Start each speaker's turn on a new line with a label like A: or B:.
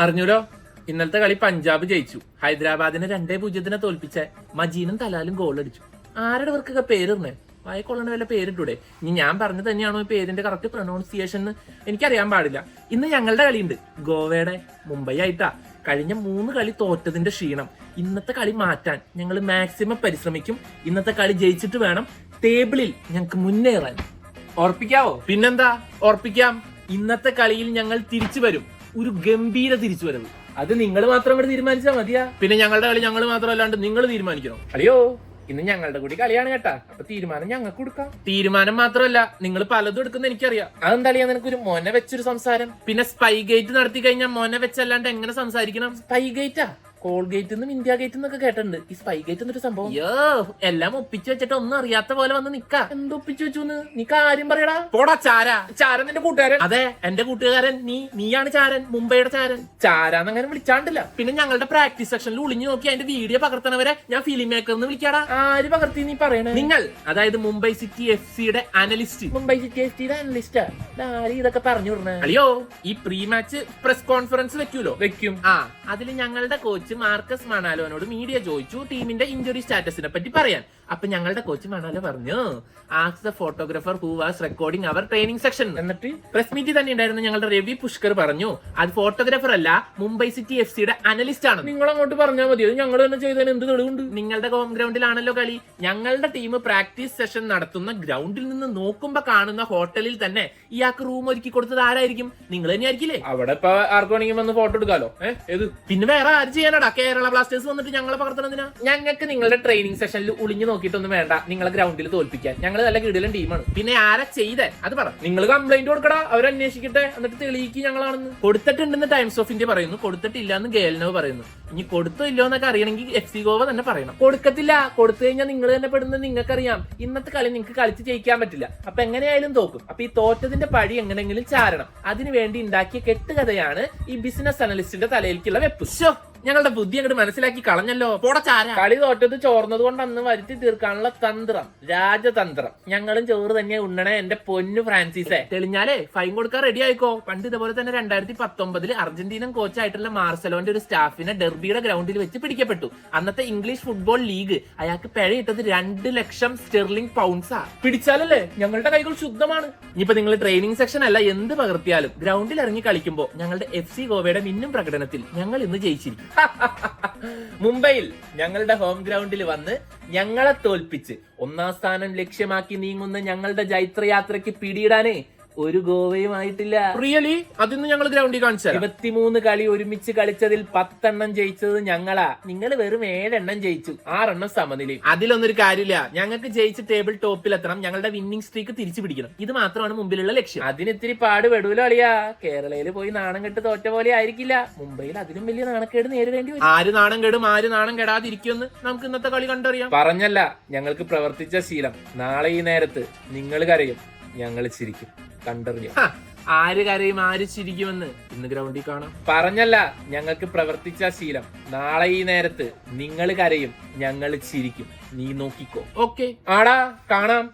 A: അറിഞ്ഞൂലോ ഇന്നലത്തെ കളി പഞ്ചാബ് ജയിച്ചു. ഹൈദരാബാദിനെ രണ്ടേ പൂജ്യത്തിനെ തോൽപ്പിച്ച മജീനും തലാലും ഗോൾ അടിച്ചു. ആരുടെ വർക്കൊക്കെ പേരിടണേ വായിക്കൊള്ളണ വല്ല പേരിട്ടൂടെ? ഇനി ഞാൻ പറഞ്ഞു തന്നെയാണോ ഈ പേരിന്റെ കറക്റ്റ് പ്രൊനൗൺസിയേഷൻ എന്ന്? എനിക്കറിയാൻ പാടില്ല. ഇന്ന് ഞങ്ങളുടെ കളിയുണ്ട്. ഗോവയുടെ മുംബൈ ആയിട്ടാ. കഴിഞ്ഞ മൂന്ന് കളി തോറ്റതിന്റെ ക്ഷീണം. ഇന്നത്തെ കളി മാറ്റാൻ ഞങ്ങൾ മാക്സിമം പരിശ്രമിക്കും. ഇന്നത്തെ കളി ജയിച്ചിട്ട് വേണം ടേബിളിൽ ഞങ്ങൾക്ക് മുന്നേറാൻ.
B: ഓർപ്പിക്കാവോ
A: പിന്നെന്താ? ഓർപ്പിക്കാം ഇന്നത്തെ കളിയിൽ ഞങ്ങൾ തിരിച്ചു വരും. ഒരു ഗംഭീര തിരിച്ചു വരവ് അത് നിങ്ങൾ മാത്രം ഇവിടെ തീരുമാനിച്ചാൽ മതിയാ. പിന്നെ ഞങ്ങളുടെ കളി ഞങ്ങൾ മാത്രമല്ലാണ്ട് നിങ്ങൾ തീരുമാനിക്കണം? അയ്യോ ഇന്ന് ഞങ്ങളുടെ കൂടി കളിയാണ് കേട്ടാ. അപ്പൊ തീരുമാനം ഞങ്ങൾക്ക് കൊടുക്കാം. തീരുമാനം മാത്രമല്ല നിങ്ങൾ പലതും എടുക്കുന്ന എനിക്കറിയാം. അതെന്താ നിനക്ക് ഒരു മോനെ വെച്ചൊരു സംസാരം? പിന്നെ സ്പൈ ഗേറ്റ് നടത്തി കഴിഞ്ഞാൽ മോനെ വെച്ചല്ലാണ്ട് എങ്ങനെ സംസാരിക്കണം? സ്പൈ ഗേറ്റാ കോൾ ഗേറ്റ് നിന്നും ഇന്ത്യ ഗേറ്റ് നിന്നൊക്കെ കേട്ടിട്ടുണ്ട്. ഈ സ്പൈ ഗേറ്റ് എന്നൊരു സംഭവം. അയ്യോ എല്ലാം ഒപ്പിച്ചു വെച്ചിട്ട് ഒന്നും അറിയാത്ത പോലെ വന്ന് നിക്ക. എന്ത് ഒപ്പിച്ചു വെച്ചു നീ കാര്യം പറയടാ. പോടാ ചാര. ചാരൻ നിന്റെ കൂട്ടുകാരൻ. അതെ എന്റെ കൂട്ടുകാരൻ. നീ നീയാണ് ചാരൻ മുംബൈയുടെ ചാരൻ. ചാരാന്നങ്ങനെ വിളിച്ചാണ്ടില്ല. പിന്നെ ഞങ്ങളുടെ പ്രാക്ടീസ് സെക്ഷനിൽ ഒളിഞ്ഞു നോക്കി അതിന്റെ വീഡിയോ പകർത്തണവരെ ഞാൻ ഫിലിം മേക്കർ എന്ന് വിളിക്കാടാ. ആര് പകർത്തി നീ പറയണേ? നിങ്ങൾ അതായത് മുംബൈ സിറ്റി എഫ് സിയുടെ അനലിസ്റ്റ് മുംബൈ സിറ്റി എഫ് സിയുടെ അനലിസ്റ്റ് ആര് ഇതൊക്കെ പറഞ്ഞു വിടണേ അയ്യോ ഈ പ്രീ മാച്ച് പ്രസ് കോൺഫറൻസ് വെക്കൂലോ? വെക്കും. ആ അതിൽ ഞങ്ങളുടെ കോച്ച് മാർക്കസ് മണാലോനോട് മീഡിയ ചോദിച്ചു ടീമിന്റെ ഇഞ്ചുറി സ്റ്റാറ്റസിനെ പറ്റി പറയാൻ. അപ്പൊ ഞങ്ങളുടെ കോച്ച് മണാലോ പറഞ്ഞു as the photographer who was recording our training session. എന്നിട്ട്? പ്രസ് മീറ്റിൽ തന്നെ ഉണ്ടായിരുന്ന ഞങ്ങളുടെ രവി പുഷ്കർ പറഞ്ഞു അത് ഫോട്ടോഗ്രാഫർ അല്ല മുംബൈ സിറ്റി എഫ് സിയുടെ അനലിസ്റ്റ് ആണ്. നിങ്ങൾ അങ്ങോട്ട് പറഞ്ഞാൽ മതി അത് ഞങ്ങൾ തന്നെ ചെയ്തതിന് എന്ത് തെളിവുണ്ട്? നിങ്ങളുടെ ഹോം ഗ്രൗണ്ടിലാണല്ലോ കളി. ഞങ്ങളുടെ ടീം പ്രാക്ടീസ് സെഷൻ നടത്തുന്ന ഗ്രൗണ്ടിൽ നിന്ന് നോക്കുമ്പോ കാണുന്ന ഹോട്ടലിൽ തന്നെ ഇയാൾക്ക് റൂം ഒരുക്കി കൊടുത്തത് ആരായിരിക്കും? നിങ്ങൾ തന്നെ ആയിരിക്കില്ലേ
B: അവിടെ ഇപ്പൊ ആർക്കുവാണെങ്കിൽ വന്ന് ഫോട്ടോ എടുക്കാലോ. ഏഹ് ഏത്?
A: പിന്നെ വേറെ ആര് ചെയ്യാനാടാ കേരള ബ്ലാസ്റ്റേഴ്സ് വന്നിട്ട് ഞങ്ങളെ പകർത്തണതിനാ ഞങ്ങൾക്ക് നിങ്ങളുടെ ട്രെയിനിങ് സെഷനിൽ ഒളിഞ്ഞു നോക്കിയിട്ടൊന്നും വേണ്ട. നിങ്ങളെ ഗ്രൗണ്ടിൽ തോൽപ്പിക്കാൻ. ഞങ്ങൾ നല്ല കിടിലും ടീമാണ് പിന്നെ ആരാ ചെയ്തേ? അത് പറ.
B: നിങ്ങൾ കംപ്ലൈന്റ് കൊടുക്കടാ. അവരന്വേഷിക്കട്ടെ എന്നിട്ട് തെളിയിക്ക് ഞങ്ങളാണെന്ന്.
A: കൊടുത്തിട്ടുണ്ടെന്ന് ടൈംസ് ഓഫ് ഇന്ത്യ പറയുന്നു. കൊടുത്തിട്ടില്ല എന്ന് ഗേൽനവ് പറയുന്നു. ഇനി കൊടുത്തോ ഇല്ലോ എന്നൊക്കെ അറിയണമെങ്കിൽ എഫ് സി ഗോവ തന്നെ പറയണം. കൊടുക്കത്തില്ല. കൊടുത്തു കഴിഞ്ഞാൽ നിങ്ങൾ തന്നെ പെടുന്നത് നിങ്ങൾക്കറിയാം. ഇന്നത്തെ കളി നിങ്ങൾക്ക് കളിച്ച് ജയിക്കാൻ പറ്റില്ല. അപ്പൊ എങ്ങനെയായാലും തോക്കും. അപ്പൊ ഈ തോറ്റതിന്റെ പഴി എങ്ങനെയെങ്കിലും ചാരണം. അതിനുവേണ്ടി ഉണ്ടാക്കിയ കെട്ടുകഥയാണ് ഈ ബിസിനസ് അനലിസ്റ്റിന്റെ തലയിലേക്കുള്ള വെപ്പ്. ഞങ്ങളുടെ ബുദ്ധി അങ്ങോട്ട് മനസ്സിലാക്കി കളഞ്ഞല്ലോ. പോടച്ചാര കളി തോറ്റത് ചോർന്നത് കൊണ്ട് അന്ന് വരുത്തി തീർക്കാനുള്ള തന്ത്രം രാജതന്ത്രം. ഞങ്ങളും ചോറ് തന്നെ ഉണ്ണണേ എന്റെ പൊന്നു ഫ്രാൻസിസെ. തെളിഞ്ഞാലേ ഫൈൻ കൊടുക്കാൻ റെഡി ആയിക്കോ? പണ്ട് ഇതുപോലെ തന്നെ രണ്ടായിരത്തി പത്തൊമ്പതിൽ അർജന്റീനൻ കോച്ചായിട്ടുള്ള മാർസലോന്റെ ഒരു സ്റ്റാഫിനെ ഡെർബിയുടെ ഗ്രൗണ്ടിൽ വെച്ച് പിടിക്കപ്പെട്ടു. അന്നത്തെ ഇംഗ്ലീഷ് ഫുട്ബോൾ ലീഗ് അയാൾക്ക് പിഴയിട്ടത് രണ്ട് ലക്ഷം സ്റ്റെർലിംഗ് പൗണ്ട്സാ
B: പിടിച്ചാലല്ലേ? ഞങ്ങളുടെ കൈകൾ ശുദ്ധമാണ്.
A: ഇനിയിപ്പോ നിങ്ങൾ ട്രെയിനിങ് സെക്ഷൻ അല്ല എന്ത് പകർത്തിയാലും ഗ്രൗണ്ടിൽ ഇറങ്ങി കളിക്കുമ്പോൾ ഞങ്ങളുടെ എഫ് സി ഗോവയുടെ മിന്നും പ്രകടനത്തിൽ ഞങ്ങൾ ഇന്ന് ജയിച്ചിരിക്കും. മുംബൈയിൽ ഞങ്ങളുടെ ഹോം ഗ്രൗണ്ടിൽ വന്ന് ഞങ്ങളെ തോൽപ്പിച്ച് ഒന്നാം സ്ഥാനം ലക്ഷ്യമാക്കി നീങ്ങുന്ന ഞങ്ങളുടെ ജൈത്രയാത്രയ്ക്ക് പിടിയിടാനേ ഒരു ഗോവയുമായിട്ടില്ല.
B: റിയലി അതിന്ന് ഞങ്ങൾ ഗ്രൗണ്ടിൽ കാണിച്ചാൽ
A: ഇരുപത്തിമൂന്ന് കളി ഒരുമിച്ച് കളിച്ചതിൽ പത്തെണ്ണം ജയിച്ചത് ഞങ്ങളാ. നിങ്ങൾ വെറും ഏഴെണ്ണം ജയിച്ചു. ആറെണ്ണം സമനിലയും അതിലൊന്നൊരു കാര്യമില്ല. ഞങ്ങൾക്ക് ജയിച്ച് ടേബിൾ ടോപ്പിൽ എത്തണം. ഞങ്ങളുടെ വിന്നിംഗ് സ്ട്രീക്ക് തിരിച്ചു പിടിക്കണം. ഇത് മാത്രമാണ് മുമ്പിലുള്ള ലക്ഷ്യം. അതിന് ഇത്തിരി പാട് പെടൂലോ അളിയാ. കേരളയിൽ പോയി നാണം കെട്ട് തോറ്റ പോലെ ആയിരിക്കില്ല. മുംബൈയിൽ അതിലും വലിയ നാണക്കേട് നേരിടേണ്ടി വരും. ആര് നാണം കെടും ആര് നാണം കെടാതിരിക്കുമെന്ന് നമുക്ക് ഇന്നത്തെ കളി കണ്ടറിയാം.
B: പറഞ്ഞല്ല ഞങ്ങൾക്ക് പ്രവർത്തിച്ച ശീലം. നാളെ ഈ നേരത്ത് നിങ്ങൾ കരയും ഞങ്ങൾ ചിരിക്കും. കണ്ടറിഞ്ഞു.
A: ആര് കരയും ആര് ചിരിക്കുമെന്ന് ഇന്ന് ഗ്രൗണ്ടിൽ കാണാം.
B: പറഞ്ഞല്ല ഞങ്ങൾക്ക് പ്രവർത്തിച്ച ശീലം. നാളെ ഈ നേരത്ത് നിങ്ങൾ കരയും ഞങ്ങൾ ചിരിക്കും. നീ നോക്കിക്കോ.
A: ഓക്കെ.
B: ആടാ കാണാം.